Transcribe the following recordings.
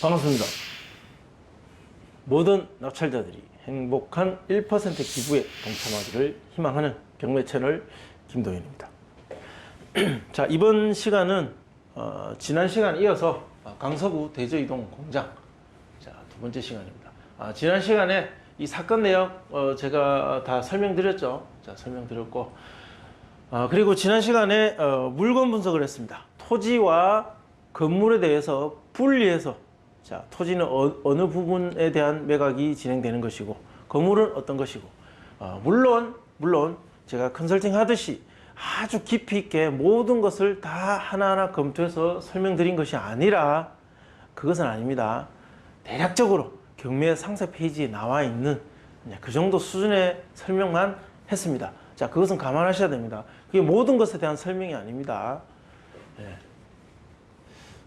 반갑습니다. 모든 낙찰자들이 행복한 1% 기부에 동참하기를 희망하는 경매 채널 김도현입니다. 자 이번 시간은 어, 지난 시간 이어서 어, 강서구 대저이동 공장 자두 번째 시간입니다. 아, 지난 시간에 이 사건 내역 어, 제가 다 설명드렸죠. 자 설명드렸고 아, 그리고 지난 시간에 어, 물건 분석을 했습니다. 토지와 건물에 대해서 분리해서 자 토지는 어, 느 부분에 대한 매각이 진행되는 것이고 건물은 어떤 것이고 어, 물론 물론 제가 컨설팅 하듯이 아주 깊이 있게 모든 것을 다 하나하나 검토해서 설명드린 것이 아니라 그것은 아닙니다. 대략적으로 경매 상세 페이지에 나와 있는 그 정도 수준의 설명만 했습니다. 자, 그것은 감안하셔야 됩니다. 그게 모든 것에 대한 설명이 아닙니다. 예.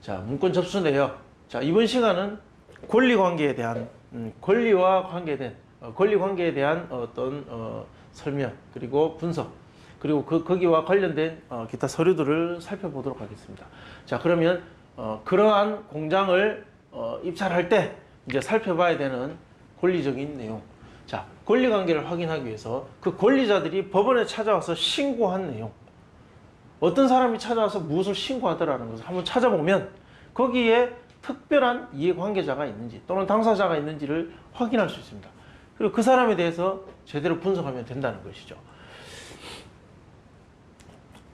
자, 문건 접수 내역. 자, 이번 시간은 권리 관계에 대한 음, 권리와 관계된 어, 권리 관계에 대한 어떤 어, 설명 그리고 분석 그리고 그 거기와 관련된 어, 기타 서류들을 살펴보도록 하겠습니다. 자, 그러면 어, 그러한 공장을 어, 입찰할 때 이제 살펴봐야 되는 권리적인 내용. 자, 권리 관계를 확인하기 위해서 그 권리자들이 법원에 찾아와서 신고한 내용. 어떤 사람이 찾아와서 무엇을 신고하더라는 것을 한번 찾아보면 거기에 특별한 이해관계자가 있는지 또는 당사자가 있는지를 확인할 수 있습니다. 그리고 그 사람에 대해서 제대로 분석하면 된다는 것이죠.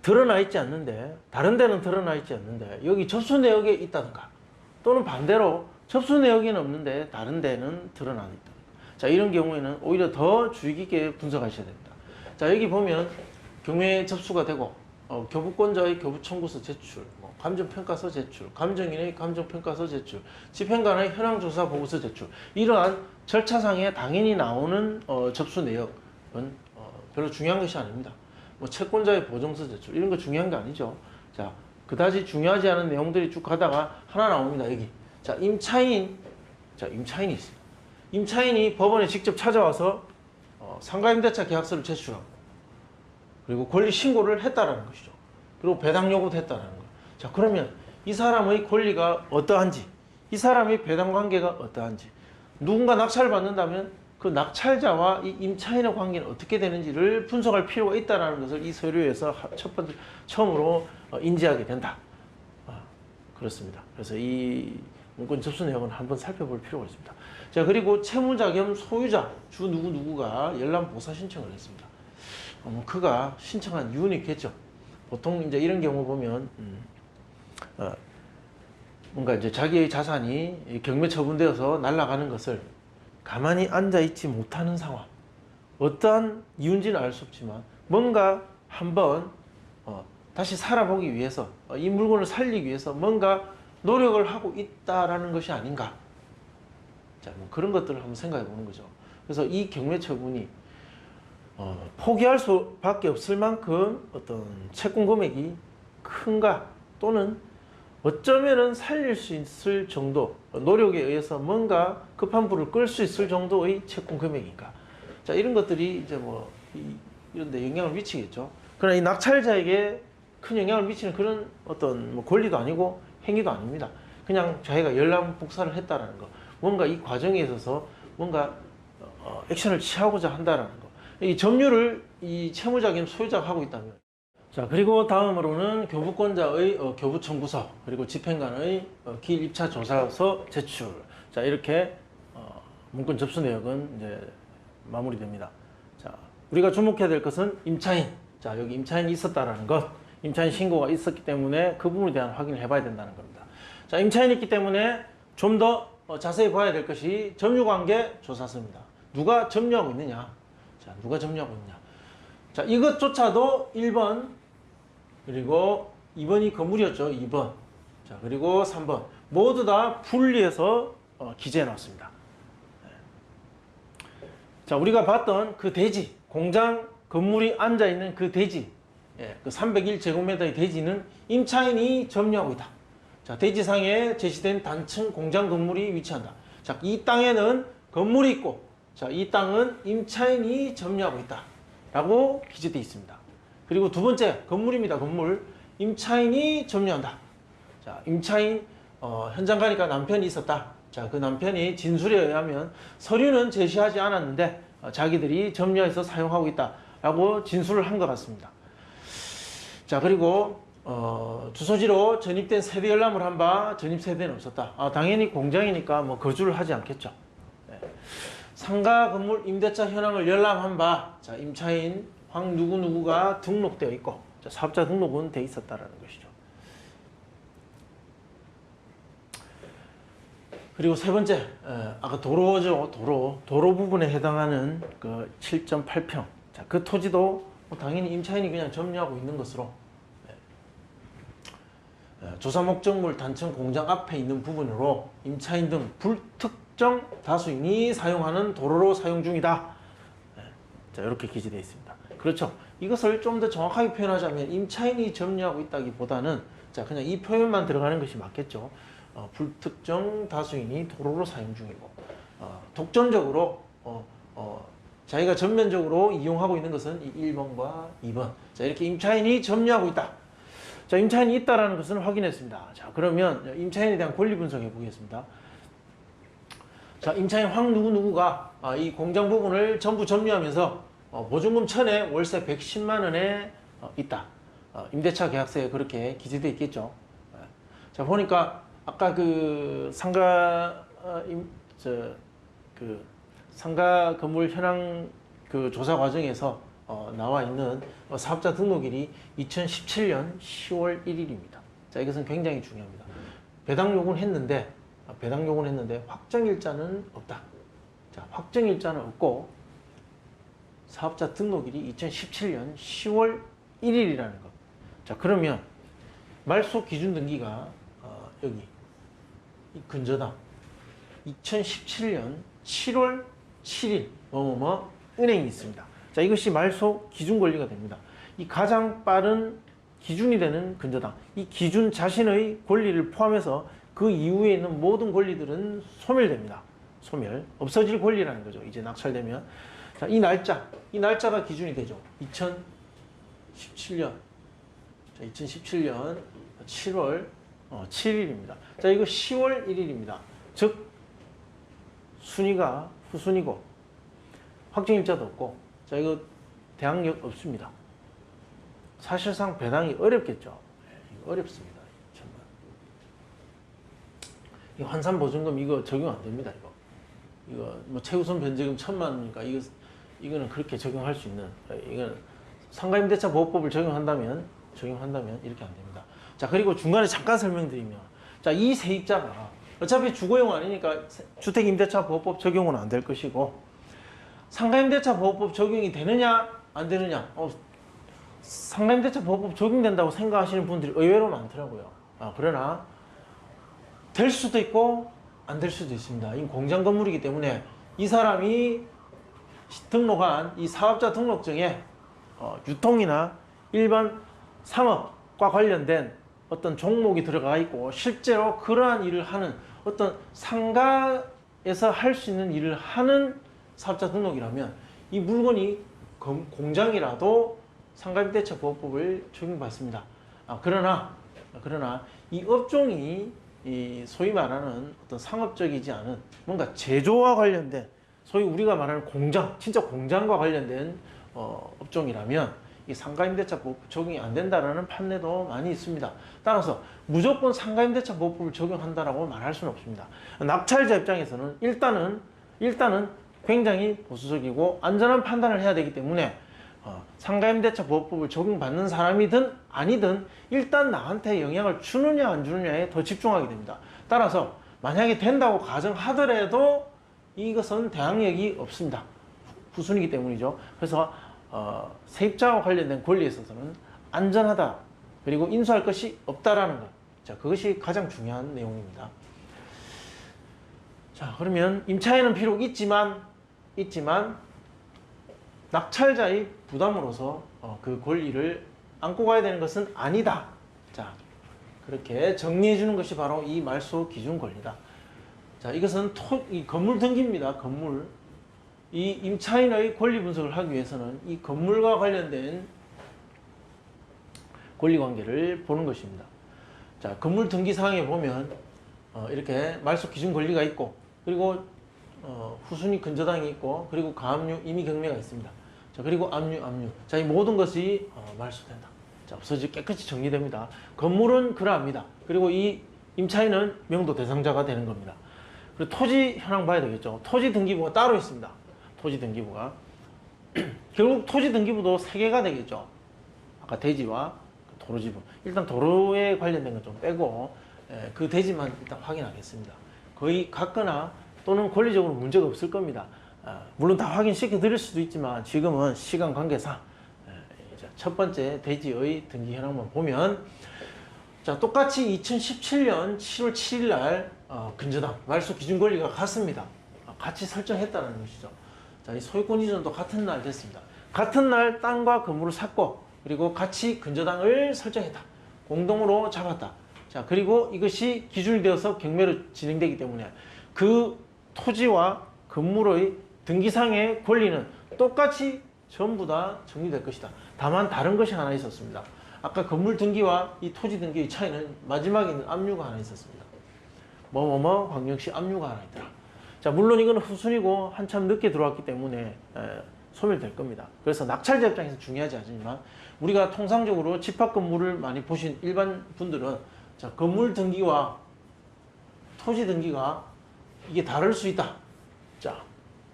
드러나 있지 않는데 다른 데는 드러나 있지 않는데 여기 접수 내역에 있다든가 또는 반대로 접수 내역에는 없는데 다른 데는 드러나 있다. 자 이런 경우에는 오히려 더 주의 깊게 분석하셔야 됩니다. 자 여기 보면 경매 접수가 되고 어, 교부권자의 교부 청구서 제출, 뭐, 감정평가서 제출, 감정인의 감정평가서 제출, 집행관의 현황조사 보고서 제출 이러한 절차상에 당연히 나오는 어, 접수 내역은 어, 별로 중요한 것이 아닙니다. 뭐 채권자의 보증서 제출 이런 거 중요한 게 아니죠. 자 그다지 중요하지 않은 내용들이 쭉 가다가 하나 나옵니다. 여기 자 임차인 자 임차인이 있습니다. 임차인이 법원에 직접 찾아와서 어, 상가임대차 계약서를 제출하고 그리고 권리 신고를 했다라는 것이죠. 그리고 배당 요구도 했다라는. 자 그러면 이 사람의 권리가 어떠한지 이 사람의 배당 관계가 어떠한지 누군가 낙찰을 받는다면 그 낙찰자와 이 임차인의 관계는 어떻게 되는지를 분석할 필요가 있다는 것을 이 서류에서 하- 첫 번째 처음으로 어, 인지하게 된다. 아, 그렇습니다. 그래서 이 문건 접수 내역은 한번 살펴볼 필요가 있습니다. 자 그리고 채무자 겸 소유자 주 누구 누구가 열람 보사 신청을 했습니다. 어, 뭐 그가 신청한 이유는 있겠죠. 보통 이제 이런 경우 보면 음, 어, 뭔가 이제 자기의 자산이 이 경매 처분되어서 날아가는 것을 가만히 앉아 있지 못하는 상황. 어떠한 이유인지는 알 수 없지만 뭔가 한번 어, 다시 살아보기 위해서 어, 이 물건을 살리기 위해서 뭔가 노력을 하고 있다라는 것이 아닌가. 자, 뭐 그런 것들을 한번 생각해 보는 거죠. 그래서 이 경매 처분이 어, 포기할 수밖에 없을 만큼 어떤 채권 금액이 큰가 또는 어쩌면은 살릴 수 있을 정도 노력에 의해서 뭔가 급한 불을 끌 수 있을 정도의 채권 금액인가. 자 이런 것들이 이제 뭐 이, 이런 데 영향을 미치겠죠. 그러나 이 낙찰자에게 큰 영향을 미치는 그런 어떤 뭐 권리도 아니고 행위도 아닙니다. 그냥 자기가 열람 복사를 했다라는 거. 뭔가 이 과정에 있어서 뭔가 어, 액션을 취하고자 한다라는 거. 이 점유를 이 채무자 겸 소유자가 하고 있다면 자 그리고 다음으로는 교부권자의 어, 교부 청구서 그리고 집행관의 어, 기일 입차 조사서 제출 자 이렇게 어, 문건 접수 내역은 이제 마무리됩니다. 자 우리가 주목해야 될 것은 임차인 자 여기 임차인이 있었다라는 것 임차인 신고가 있었기 때문에 그 부분에 대한 확인을 해봐야 된다는 겁니다. 자 임차인이 있기 때문에 좀더 어, 자세히 봐야 될 것이 점유관계 조사서입니다. 누가 점유하고 있느냐 자 누가 점유하고 있냐 자 이것조차도 1번 그리고 2번이 건물이었죠. 2번. 자, 그리고 3번. 모두 다 분리해서 어, 기재해 놨습니다. 네. 자, 우리가 봤던 그 대지, 공장 건물이 앉아 있는 그 대지, 예, 그 301제곱미터의 대지는 임차인이 점유하고 있다. 자, 대지상에 제시된 단층 공장 건물이 위치한다. 자, 이 땅에는 건물이 있고, 자, 이 땅은 임차인이 점유하고 있다. 라고 기재되어 있습니다. 그리고 두 번째 건물입니다. 건물 임차인이 점유한다. 자, 임차인 어, 현장 가니까 남편이 있었다. 자, 그 남편이 진술에 의하면 서류는 제시하지 않았는데 어, 자기들이 점유해서 사용하고 있다라고 진술을 한 것 같습니다. 자, 그리고 어, 주소지로 전입된 세대 열람을 한 바 전입 세대는 없었다. 아, 당연히 공장이니까 뭐 거주를 하지 않겠죠. 네. 상가 건물 임대차 현황을 열람한 바 자, 임차인 황 누구 누구가 등록되어 있고 자, 사업자 등록은 돼 있었다라는 것이죠. 그리고 세 번째, 에, 아까 도로죠, 도로. 도로 부분에 해당하는 그 7.8평. 자, 그 토지도 뭐 당연히 임차인이 그냥 점유하고 있는 것으로 에, 에, 조사 목적물 단층 공장 앞에 있는 부분으로 임차인 등 불특정 다수인이 사용하는 도로로 사용 중이다. 에, 자, 이렇게 기재되어 있습니다. 그렇죠. 이것을 좀 더 정확하게 표현하자면 임차인이 점유하고 있다기보다는 자, 그냥 이 표현만 들어가는 것이 맞겠죠. 어, 불특정 다수인이 도로로 사용 중이고 어, 독점적으로 어, 어, 자기가 전면적으로 이용하고 있는 것은 이 1번과 2번 자 이렇게 임차인이 점유하고 있다 자 임차인이 있다라는 것은 확인했습니다 자 그러면 임차인에 대한 권리 분석해 보겠습니다 자 임차인 황 누구누구가 아, 이 공장 부분을 전부 점유하면서 어, 보증금 천에 월세 110만 원에 어, 있다 어, 임대차 계약서에 그렇게 기재되어 있겠죠 네. 자 보니까 아까 그 상가 어, 저그 상가 건물 현황 그 조사 과정에서 어, 나와 있는 어, 사업자 등록일이 2017년 10월 1일입니다. 자 이것은 굉장히 중요합니다. 배당 요구는 했는데 아, 배당 요구는 했는데 확정 일자는 없다. 자 확정 일자는 없고 사업자 등록일이 2017년 10월 1일이라는 것. 자 그러면 말소 기준 등기가 어, 여기 이 근저당 2017년 7월 7일 뭐뭐뭐 은행이 있습니다. 자 이것이 말소 기준 권리가 됩니다. 이 가장 빠른 기준이 되는 근저당 이 기준 자신의 권리를 포함해서 그 이후에 있는 모든 권리들은 소멸됩니다. 소멸 없어질 권리라는 거죠. 이제 낙찰되면 자 이 날짜 이 날짜가 기준이 되죠. 2017년 자 2017년 7월 어, 7일입니다. 자, 이거 10월 1일입니다. 즉, 순위가 후순위고, 확정일자도 없고, 자, 이거 대항력 없습니다. 사실상 배당이 어렵겠죠. 예, 어렵습니다. 정말. 이 환산 보증금 이거 적용 안 됩니다. 이거. 이거 뭐 최우선 변제금 천만 원이니까 이거 이거는 그렇게 적용할 수 있는 예, 이거는 상가임대차 보호법을 적용한다면 적용한다면 이렇게 안 됩니다. 자 그리고 중간에 잠깐 설명드리면 자이 세입자가 어차피 주거용 아니니까 주택임대차 보호법 적용은 안 될 것이고 상가임대차 보호법 적용이 되느냐 안 되느냐 어, 상가임대차 보호법 적용된다고 생각하시는 분들이 의외로 많더라고요. 아, 그러나 될 수도 있고 안 될 수도 있습니다. 이 공장 건물이기 때문에 이 사람이 등록한 이 사업자 등록증에 어, 유통이나 일반 상업과 관련된 어떤 종목이 들어가 있고 실제로 그러한 일을 하는 어떤 상가에서 할 수 있는 일을 하는 사업자 등록이라면 이 물건이 검- 공장이라도 상가임대차 보호법을 적용받습니다. 아, 그러나 그러나 이 업종이 이 소위 말하는 어떤 상업적이지 않은 뭔가 제조와 관련된 소위 우리가 말하는 공장 진짜 공장과 관련된 어, 업종이라면 이 상가임대차 보호법 적용이 안 된다라는 판례도 많이 있습니다. 따라서 무조건 상가임대차 보호법을 적용한다라고 말할 수는 없습니다. 낙찰자 입장에서는 일단은 일단은 굉장히 보수적이고 안전한 판단을 해야 되기 때문에 어, 상가임대차 보호법을 적용받는 사람이든 아니든 일단 나한테 영향을 주느냐 안 주느냐에 더 집중하게 됩니다. 따라서 만약에 된다고 가정하더라도 이것은 대항력이 없습니다. 후순이기 때문이죠. 그래서 어, 세입자와 관련된 권리에 있어서는 안전하다 그리고 인수할 것이 없다라는 것. 자, 그것이 가장 중요한 내용입니다. 자, 그러면 임차인은 비록 있지만 있지만 낙찰자의 부담으로서 어, 그 권리를 안고 가야 되는 것은 아니다. 자, 그렇게 정리해 주는 것이 바로 이 말소 기준 권리다. 자, 이것은 토, 이 건물 등기입니다. 건물. 이 임차인의 권리 분석을 하기 위해서는 이 건물과 관련된 권리 관계를 보는 것입니다. 자, 건물 등기 사항에 보면 어, 이렇게 말소 기준 권리가 있고 그리고 어, 후순위 근저당이 있고 그리고 가압류 임의 경매가 있습니다. 자 그리고 압류 압류 자 이 모든 것이 어, 말소된다. 자 없어지 깨끗이 정리됩니다. 건물은 그러합니다. 그리고 이 임차인은 명도 대상자가 되는 겁니다. 그리고 토지 현황 봐야 되겠죠. 토지 등기부가 따로 있습니다. 토지 등기부가 결국 토지 등기부도 세 개가 되겠죠. 아까 대지와 그 도로 지분. 일단 도로에 관련된 건 좀 빼고 예, 그 대지만 일단 확인하겠습니다. 거의 같거나 또는 권리적으로 문제가 없을 겁니다. 아, 물론 다 확인시켜 드릴 수도 있지만 지금은 시간 관계상 예, 첫 번째 대지의 등기 현황만 보면 자 똑같이 2017년 7월 7일 날 어, 근저당 말소 기준 권리가 같습니다. 아, 같이 설정했다는 것이죠. 자, 이 소유권 이전도 같은 날 됐습니다. 같은 날 땅과 건물을 샀고 그리고 같이 근저당을 설정했다. 공동으로 잡았다. 자, 그리고 이것이 기준이 되어서 경매로 진행되기 때문에 그 토지와 건물의 등기상의 권리는 똑같이 전부 다 정리될 것이다. 다만 다른 것이 하나 있었습니다. 아까 건물 등기와 이 토지 등기의 차이는 마지막에 있는 압류가 하나 있었습니다. 뭐뭐뭐 광역시 압류가 하나 있더라. 자, 물론 이건 후순이고 한참 늦게 들어왔기 때문에 에, 소멸될 겁니다. 그래서 낙찰자 입장에서 중요하지 않지만 우리가 통상적으로 집합 건물을 많이 보신 일반 분들은 자, 건물 등기와 토지 등기가 이게 다를 수 있다. 자,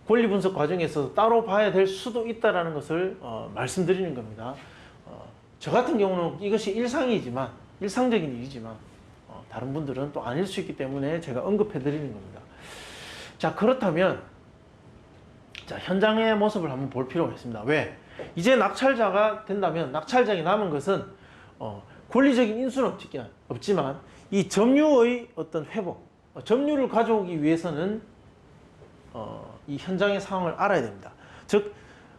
권리 분석 과정에서 따로 봐야 될 수도 있다라는 것을 어, 말씀드리는 겁니다. 어, 저 같은 경우는 이것이 일상이지만 일상적인 일이지만 어, 다른 분들은 또 아닐 수 있기 때문에 제가 언급해 드리는 겁니다. 자, 그렇다면 자, 현장의 모습을 한번 볼 필요가 있습니다. 왜? 이제 낙찰자가 된다면 낙찰장이 남은 것은 어, 권리적인 인수는 없지, 없지만 이 점유의 어떤 회복, 어, 점유를 가져오기 위해서는 어, 이 현장의 상황을 알아야 됩니다. 즉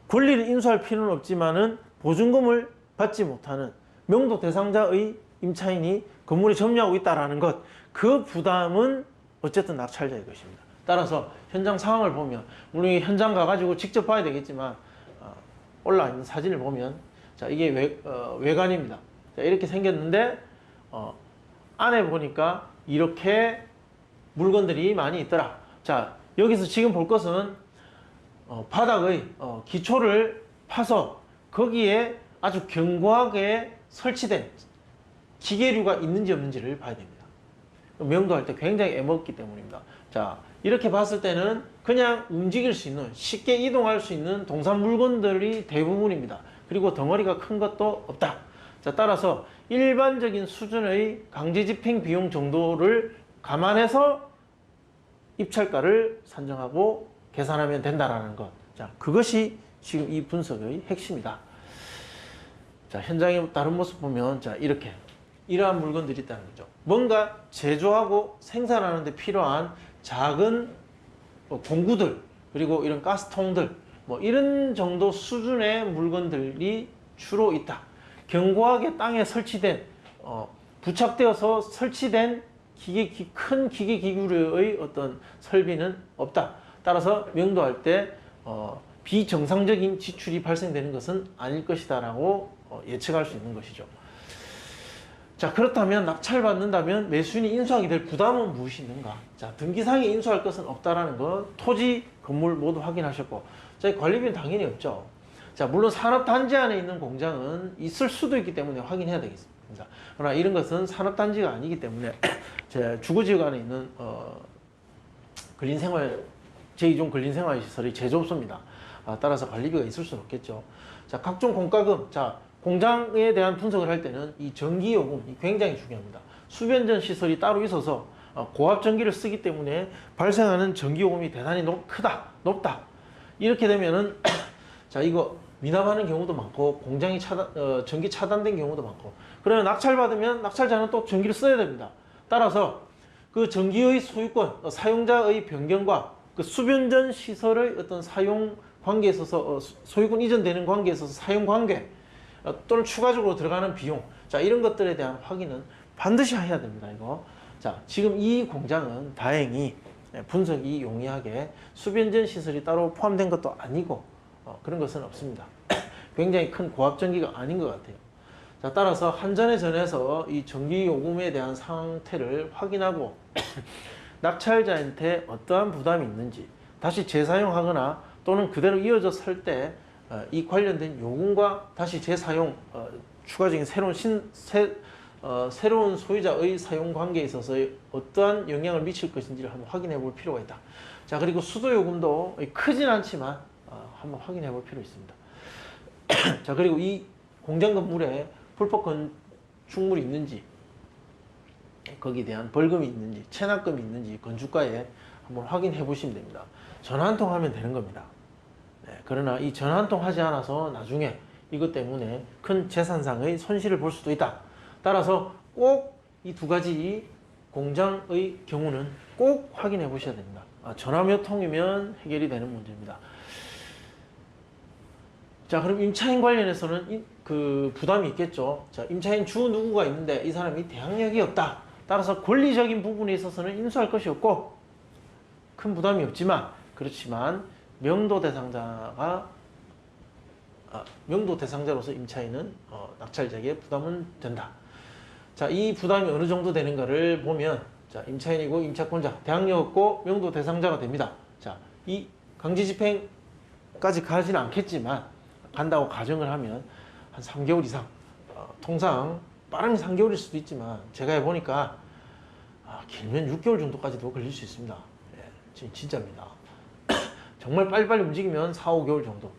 권리를 인수할 필요는 없지만은 보증금을 받지 못하는 명도 대상자의 임차인이 건물에 점유하고 있다라는 것, 그 부담은 어쨌든 낙찰자의 것입니다. 따라서 현장 상황을 보면 우리 현장 가가지고 직접 봐야 되겠지만 어, 올라 있는 사진을 보면 자 이게 외, 어, 외관입니다. 자, 이렇게 생겼는데 어, 안에 보니까 이렇게 물건들이 많이 있더라. 자 여기서 지금 볼 것은 어, 바닥의 어, 기초를 파서 거기에 아주 견고하게 설치된 기계류가 있는지 없는지를 봐야 됩니다. 명도할 때 굉장히 애먹기 때문입니다. 자, 이렇게 봤을 때는 그냥 움직일 수 있는, 쉽게 이동할 수 있는 동산 물건들이 대부분입니다. 그리고 덩어리가 큰 것도 없다. 자, 따라서 일반적인 수준의 강제 집행 비용 정도를 감안해서 입찰가를 산정하고 계산하면 된다라는 것. 자, 그것이 지금 이 분석의 핵심이다. 자, 현장의 다른 모습 보면 자, 이렇게 이러한 물건들이 있다는 거죠. 뭔가 제조하고 생산하는 데 필요한 작은 뭐 공구들 그리고 이런 가스통들 뭐 이런 정도 수준의 물건들이 주로 있다. 견고하게 땅에 설치된 어, 부착되어서 설치된 기계 기, 큰 기계 기구의 어떤 설비는 없다. 따라서 명도할 때 어, 비정상적인 지출이 발생되는 것은 아닐 것이다라고 어, 예측할 수 있는 것이죠. 자 그렇다면 낙찰받는다면 매수인이 인수하게 될 부담은 무엇이 있는가? 자 등기상에 인수할 것은 없다라는 것 토지 건물 모두 확인하셨고 자 관리비는 당연히 없죠. 자 물론 산업단지 안에 있는 공장은 있을 수도 있기 때문에 확인해야 되겠습니다. 그러나 이런 것은 산업단지가 아니기 때문에 제 주거지역 안에 있는 어, 근린생활 제2종 근린생활시설의 제조업소입니다. 아, 따라서 관리비가 있을 수는 없겠죠. 자 각종 공과금 자 공장에 대한 분석을 할 때는 이 전기 요금이 굉장히 중요합니다. 수변전 시설이 따로 있어서 어, 고압 전기를 쓰기 때문에 발생하는 전기 요금이 대단히 높, 크다, 높다. 이렇게 되면은 자 이거 미납하는 경우도 많고 공장이 차단, 어, 전기 차단된 경우도 많고 그러면 낙찰 받으면 낙찰자는 또 전기를 써야 됩니다. 따라서 그 전기의 소유권, 어, 사용자의 변경과 그 수변전 시설의 어떤 사용 관계에 있어서 어, 수- 소유권 이전되는 관계에 있어서 사용 관계 어, 또는 추가적으로 들어가는 비용. 자 이런 것들에 대한 확인은 반드시 해야 됩니다 이거. 자 지금 이 공장은 다행히 예, 분석이 용이하게 수변전 시설이 따로 포함된 것도 아니고 어, 그런 것은 없습니다. 굉장히 큰 고압 전기가 아닌 것 같아요. 자, 따라서 한전에 전해서 이 전기 요금에 대한 상태를 확인하고 낙찰자한테 어떠한 부담이 있는지 다시 재사용하거나 또는 그대로 이어져 설 때 이 관련된 요금과 다시 재사용 어, 추가적인 새로운 신, 새, 어, 새로운 소유자의 사용 관계에 있어서 어떠한 영향을 미칠 것인지를 한번 확인해 볼 필요가 있다. 자 그리고 수도 요금도 크진 않지만 어, 한번 확인해 볼 필요 있습니다. 자 그리고 이 공장 건물에 불법 건축물이 있는지 거기에 대한 벌금이 있는지 체납금이 있는지 건축가에 한번 확인해 보시면 됩니다. 전화 한 통 하면 되는 겁니다. 네, 그러나 이 전화 한통 하지 않아서 나중에 이것 때문에 큰 재산상의 손실을 볼 수도 있다. 따라서 꼭 이 두 가지 공장의 경우는 꼭 확인해 보셔야 됩니다. 아, 전화 몇 통이면 해결이 되는 문제입니다. 자, 그럼 임차인 관련해서는 이- 그 부담이 있겠죠. 자, 임차인 주 누구가 있는데 이 사람이 대항력이 없다. 따라서 권리적인 부분에 있어서는 인수할 것이 없고 큰 부담이 없지만 그렇지만 명도 대상자가 아, 명도 대상자로서 임차인은 어, 낙찰자에게 부담은 된다. 자, 이 부담이 어느 정도 되는가를 보면 자, 임차인이고 임차권자, 대항력 없고 명도 대상자가 됩니다. 자, 이 강제 집행까지 가지는 않겠지만 간다고 가정을 하면 한 3개월 이상 어, 통상 빠르면 3개월일 수도 있지만 제가 해보니까 아, 길면 6개월 정도까지도 걸릴 수 있습니다. 예, 진- 진짜입니다. 정말 빨리빨리 움직이면 4, 5개월 정도.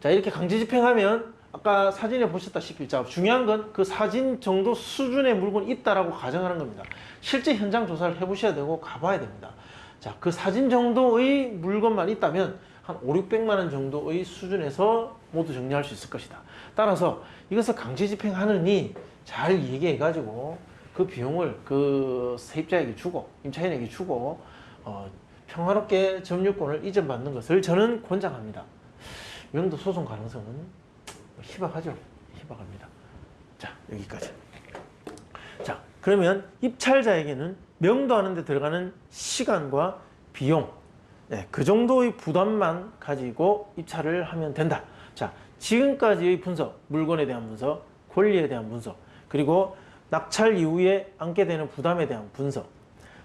자 이렇게 강제 집행하면 아까 사진에 보셨다시피 자 중요한 건 그 사진 정도 수준의 물건이 있다라고 가정하는 겁니다. 실제 현장 조사를 해보셔야 되고 가봐야 됩니다. 자 그 사진 정도의 물건만 있다면 한 5, 600만 원 정도의 수준에서 모두 정리할 수 있을 것이다. 따라서 이것을 강제 집행하느니 잘 얘기해 가지고 그 비용을 그 세입자에게 주고 임차인에게 주고 어, 평화롭게 점유권을 이전받는 것을 저는 권장합니다. 명도 소송 가능성은 희박하죠. 희박합니다. 자, 여기까지. 자, 그러면 입찰자에게는 명도하는 데 들어가는 시간과 비용, 네, 그 정도의 부담만 가지고 입찰을 하면 된다. 자, 지금까지의 분석, 물건에 대한 분석, 권리에 대한 분석, 그리고 낙찰 이후에 안게 되는 부담에 대한 분석.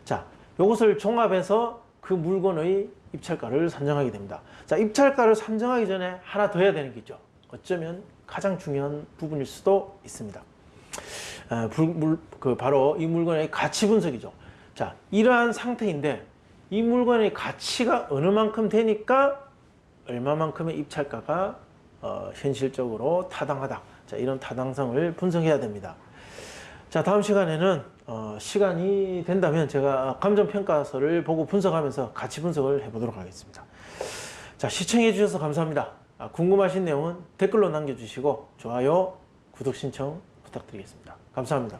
자, 이것을 종합해서 그 물건의 입찰가를 산정하게 됩니다. 자, 입찰가를 산정하기 전에 하나 더 해야 되는 게 있죠. 어쩌면 가장 중요한 부분일 수도 있습니다. 아, 불- 물- 그 바로 이 물건의 가치 분석이죠. 자, 이러한 상태인데 이 물건의 가치가 어느 만큼 되니까 얼마만큼의 입찰가가 어, 현실적으로 타당하다. 자, 이런 타당성을 분석해야 됩니다. 자, 다음 시간에는 어, 시간이 된다면 제가 감정평가서를 보고 분석하면서 가치 분석을 해보도록 하겠습니다. 자, 시청해 주셔서 감사합니다. 아, 궁금하신 내용은 댓글로 남겨주시고 좋아요, 구독 신청 부탁드리겠습니다. 감사합니다.